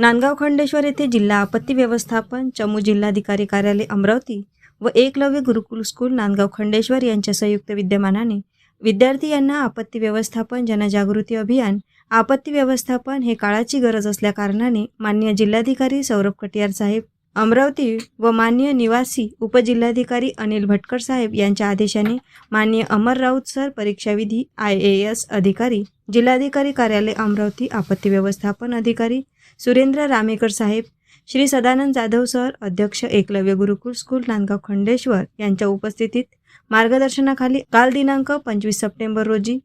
नांदगाव खंडेश्वर येथे जिल्हा आपत्ती व्यवस्थापन चमू जिल्हाधिकारी कार्यालय अमरावती व एकलव्य गुरुकुल स्कूल नांदगाव खंडेश्वर यांच्या संयुक्त विद्यमानाने विद्यार्थी यांना आपत्ती व्यवस्थापन जनजागृती अभियान आपत्ती व्यवस्थापन हे काळाची गरज असल्याकारणाने मान्य जिल्हाधिकारी सौरभ कटियार साहेब अमरावती व मान्य निवासी उपजिल्हाधिकारी अनिल भटकर साहेब यांच्या आदेशाने मान्य अमर राऊत सर परीक्षाविधी आय ए एस अधिकारी जिल्हाधिकारी कार्यालय अमरावती आपत्ती व्यवस्थापन अधिकारी सुरेंद्र रामेकर साहेब श्री सदानंद जाधव सर अध्यक्ष एकलव्य गुरुकुल स्कूल नांदगाव खंडेश्वर यांच्या उपस्थितीत मार्गदर्शनाखाली काल दिनांक पंचवीस सप्टेंबर रोजी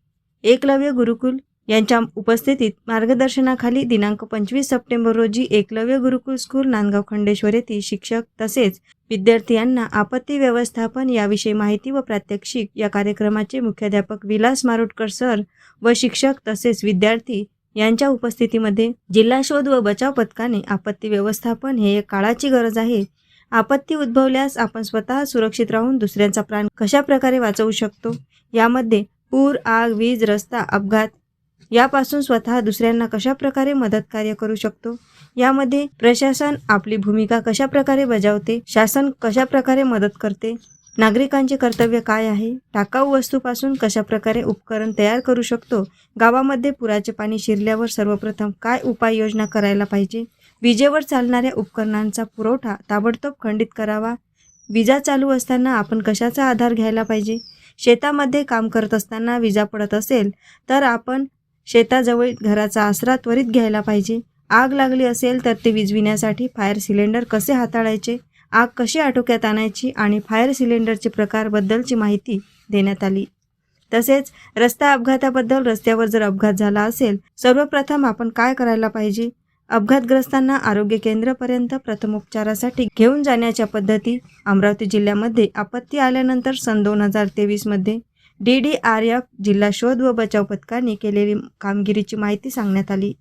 एकलव्य गुरुकुल यांच्या उपस्थितीत मार्गदर्शनाखाली दिनांक पंचवीस सप्टेंबर रोजी एकलव्य गुरुकुल स्कूल नांदगाव खंडेश्वर येथील शिक्षक तसेच विद्यार्थी यांना आपत्ती व्यवस्थापन याविषयी माहिती व प्रात्यक्षिक या कार्यक्रमाचे मुख्याध्यापक विलास मारोटकर सर व शिक्षक तसेच विद्यार्थी यांच्या उपस्थितीमध्ये जिल्हा शोध व बचाव पथकाने आपत्ती व्यवस्थापन हे एक काळाची गरज आहे. आपत्ती उद्भवल्यास आपण स्वतः सुरक्षित राहून दुसऱ्यांचा प्राण कशा प्रकारे वाचवू शकतो? यामध्ये पूर आग वीज रस्ता अपघात यापासून स्वतः दुसऱ्यांना कशा प्रकारे मदत कार्य करू शकतो? यामध्ये प्रशासन आपली भूमिका कशा प्रकारे बजावते? शासन कशा प्रकारे मदत करते? नागरिकांचे कर्तव्य काय आहे? टाकाऊ वस्तूपासून कशा प्रकारे उपकरण तयार करू शकतो? गावामध्ये पुराचे पाणी शिरल्यावर सर्वप्रथम काय उपाययोजना करायला पाहिजे? विजेवर चालणाऱ्या उपकरणांचा पुरवठा ताबडतोब खंडित करावा. विजा चालू असताना आपण कशाचा आधार घ्यायला पाहिजे? शेतामध्ये काम करत असताना विजा पडत असेल तर आपण शेताजवळ घराचा आसरा त्वरित घ्यायला पाहिजे. आग लागली असेल तर ते विजविण्यासाठी फायर सिलेंडर कसे हाताळायचे? आग कशी आटोक्यात आणायची आणि फायर सिलेंडरचे प्रकारबद्दलची माहिती देण्यात आली. तसेच रस्ता अपघाताबद्दल रस्त्यावर जर अपघात झाला असेल सर्वप्रथम आपण काय करायला पाहिजे? अपघातग्रस्तांना आरोग्य केंद्रापर्यंत प्रथमोपचारासाठी घेऊन जाण्याच्या पद्धती अमरावती जिल्ह्यामध्ये आपत्ती आल्यानंतर सन दोन हजार तेवीसमध्ये डी डी आर एफ जिल्हा शोध व बचाव पथकाने केलेली कामगिरीची माहिती सांगण्यात आली.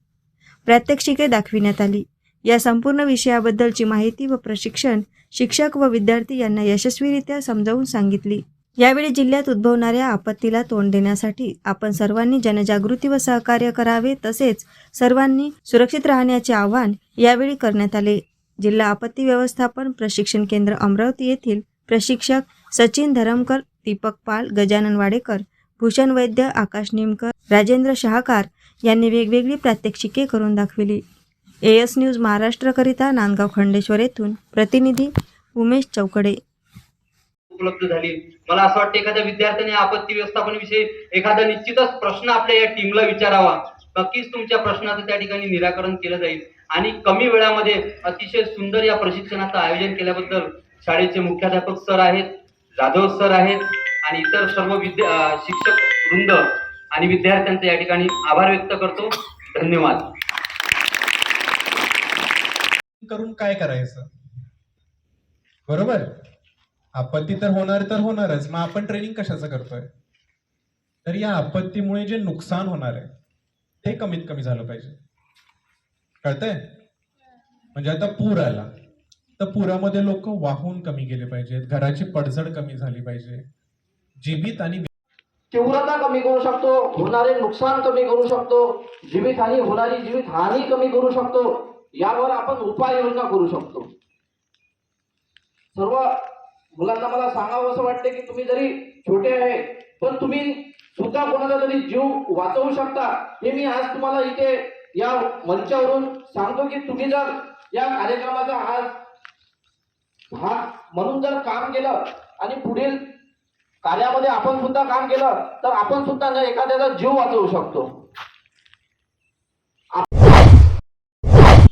प्रात्यक्षिके दाखविण्यात आली. या संपूर्ण विषयाबद्दलची माहिती व प्रशिक्षण शिक्षक व विद्यार्थी यांना यशस्वीरित्या समजावून सांगितली. यावेळी जिल्ह्यात उद्भवणाऱ्या आपत्तीला तोंड देण्यासाठी आपण सर्वांनी जनजागृती व सहकार्य करावे तसेच सर्वांनी सुरक्षित राहण्याचे आवाहन यावेळी करण्यात आले. जिल्हा आपत्ती व्यवस्थापन प्रशिक्षण केंद्र अमरावती येथील प्रशिक्षक सचिन धरमकर दीपक पाल गजानन वाडेकर भूषण वैद्य आकाश निमकर राजेंद्र शहाकार यांनी वेगवेगळी प्रात्यक्षिके करून दाखविली. ए एस न्यूज महाराष्ट्रकरिता नांदगाव खंडेश्वर येथून प्रतिनिधी उमेश चौकडे. उपलब्ध झाली. मला असं वाटतं एखाद्या विद्यार्थ्याने आपत्ती व्यवस्थापनाविषयी एखादा निश्चितच प्रश्न आपल्या या टीमला विचारावा. नक्कीच तुमच्या प्रश्नाचं त्या ठिकाणी निराकरण केलं जाईल. आणि कमी वेळामध्ये अतिशय सुंदर या प्रशिक्षणाचं आयोजन केल्याबद्दल शाळेचे मुख्याध्यापक सर आहेत जाधव सर आहेत आणि इतर सर्व विद्या शिक्षक वृंद आणि विद्यार्थ्यांचे या ठिकाणी आभार व्यक्त करतो. धन्यवाद. करून काय करायचं? बरोबर? आपत्ती तर होणार तर होणारच. मग आपण ट्रेनिंग कशाचं करतोय? तर या आपत्तीमुळे जे नुकसान होणार आहे ते कमीत कमी झालं पाहिजे. कळतंय? म्हणजे आता पूर आला. तर पुरामध्ये लोक वाहून कमी गेले पाहिजेत. घराची पडझड कमी झाली पाहिजे. जीवित आणि तीव्रता कमी करू शकतो. होणारे नुकसान कमी करू शकतो. जीवितहानी होणारी जीवित हानी कमी करू शकतो. यावर आपण उपाययोजना करू शकतो. सर्व मुलांना मला सांगावं असं वाटते की तुम्ही जरी छोटे आहे पण तुम्ही सुद्धा कोणाचा तरी जीव वाचवू शकता. हे मी आज तुम्हाला इथे या मंचावरून सांगतो की तुम्ही जर या कार्यक्रमाचा आज भाग म्हणून जर काम केलं आणि पुढील कार्यामध्ये आपण सुद्धा काम केलं तर आपण सुद्धा एखाद्याचा जीव वाचवू शकतो.